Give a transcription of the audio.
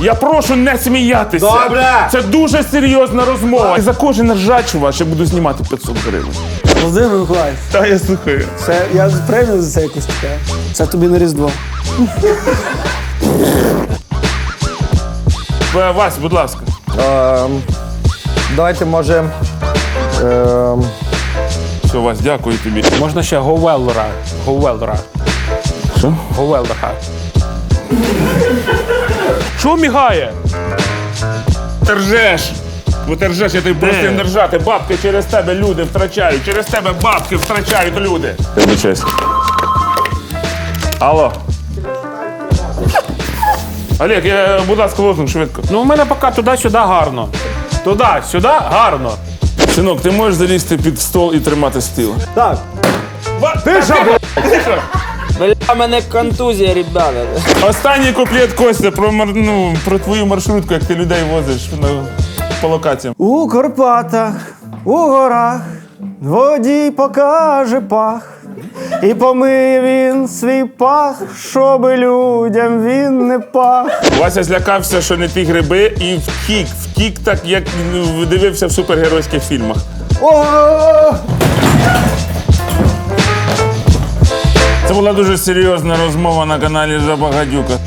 Я прошу не сміятися. Добре. Це дуже серйозна розмова. І за кожен ржач ваш я буду знімати 500 гривень. Володимир Миколаївич, Та я слухаю. це я премію за це якусь таке. Це тобі на Різдво. Е, Вась, будь ласка. Ем, давайте, може. Ем, Все, Вась, дякую тобі. Можна ще Говелдера. Говелдера. Що? Говелдера. Що мігає? Ржеш. Бо ти ржеш, я тобі просив не ржати. Бабки через тебе люди втрачають. Через тебе бабки втрачають люди. Я вибачаюсь. Алло. Олег, я, будь ласка, лозунг швидко. Ну, у мене поки туди-сюди гарно. Туди, сюди гарно. Синок, ти можеш залізти під стол і тримати стіл. Так. Ти що, Бля, мене контузія, ребята. Останній куплет Костя про, мар- ну, про твою маршрутку, як ти людей возиш на, по локаціям. У Карпатах, у горах, водій покаже пах. І помиє він свій пах, щоби людям він не пах. Вася злякався, що не ті гриби, і втік. Втік так, як ну, дивився в супергеройських фільмах. О! Була дуже серйозна розмова на каналі Жаба Гадюка.